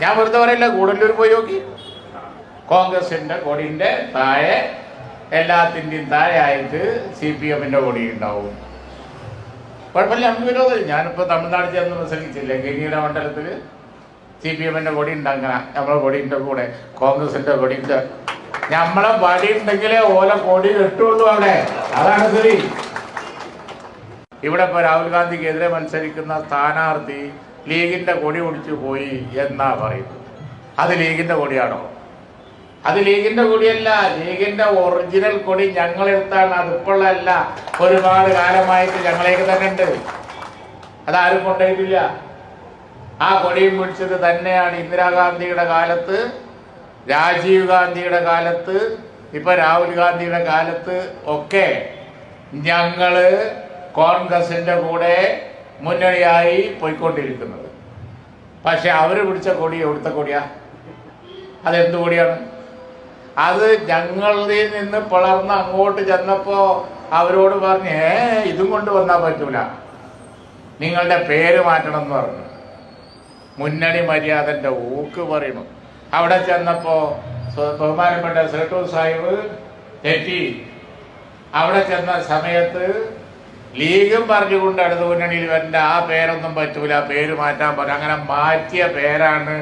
ഞാൻ വെറുതെ പറയില്ല ഗൂഡല്ലൂർ പോയി നോക്കി. കോൺഗ്രസിന്റെ കൊടിന്റെ താഴെ എല്ലാത്തിന്റെയും താഴെ ആയിട്ട് സി പി എമ്മിന്റെ കൊടി ഉണ്ടാവും. കുഴപ്പമില്ല നമുക്ക് വിരോധം ഞാനിപ്പോൾ തമിഴ്നാട് ചെന്ന് മത്സരിച്ചില്ലേ ഗിരിയുടെ മണ്ഡലത്തിൽ സി പി എമ്മിന്റെ കൊടി ഉണ്ടാക്കണ നമ്മളെ കൊടിന്റെ കൂടെ കോൺഗ്രസിന്റെ കൊടിന്റെ. നമ്മളെ വടി ഉണ്ടെങ്കിലേ ഓല കൊടി കിട്ടുള്ളൂ അവിടെ. അതാണ് ശരി ഇവിടെ ഇപ്പോൾ രാഹുൽ ഗാന്ധിക്കെതിരെ മത്സരിക്കുന്ന സ്ഥാനാർത്ഥി ലീഗിന്റെ കൊടി ഒടിച്ചു പോയി എന്നാ പറയുന്നത്? അത് ലീഗിന്റെ കൊടിയാണോ? അത് ലീഗിന്റെ കൊടിയല്ല. ലീഗിന്റെ ഒറിജിനൽ കൊടി ഞങ്ങളെടുത്താണ്. അതിപ്പോഴല്ല. ഒരുപാട് കാലമായിട്ട് ഞങ്ങളേക്ക് തന്നെ ഉണ്ട്. അതാരും കൊണ്ടുപോയിട്ടില്ല. ആ കൊടിയും പിടിച്ചത് തന്നെയാണ് ഇന്ദിരാഗാന്ധിയുടെ കാലത്ത് രാജീവ് ഗാന്ധിയുടെ കാലത്ത് ഇപ്പൊ രാഹുൽ ഗാന്ധിയുടെ കാലത്ത് ഒക്കെ ഞങ്ങൾ കോൺഗ്രസിന്റെ കൂടെ മുന്നണിയായി പോയിക്കൊണ്ടിരിക്കുന്നത്. പക്ഷെ അവർ പിടിച്ച കൊടി എവിടുത്തെ കൊടിയാ? അതെന്ത് കൊടിയാണ്? അത് ഞങ്ങളിൽ നിന്ന് പിളർന്ന് അങ്ങോട്ട് ചെന്നപ്പോ അവരോട് പറഞ്ഞ് ഏ ഇതും കൊണ്ട് വന്നാൽ പറ്റൂല. നിങ്ങളുടെ പേര് മാറ്റണം എന്ന് പറഞ്ഞു. മുന്നണി മര്യാദന്റെ ഊക്ക് പറയണു അവിടെ ചെന്നപ്പോ ബഹുമാനപ്പെട്ട സേട്ടൂർ സാഹിബ് തെറ്റി. അവിടെ ചെന്ന സമയത്ത് ലീഗും പറഞ്ഞുകൊണ്ട് ഇടതു മുന്നണിയിൽ വരേണ്ട ആ പേരൊന്നും പറ്റൂല പേര് മാറ്റാൻ പറ്റും അങ്ങനെ മാറ്റിയ പേരാണ്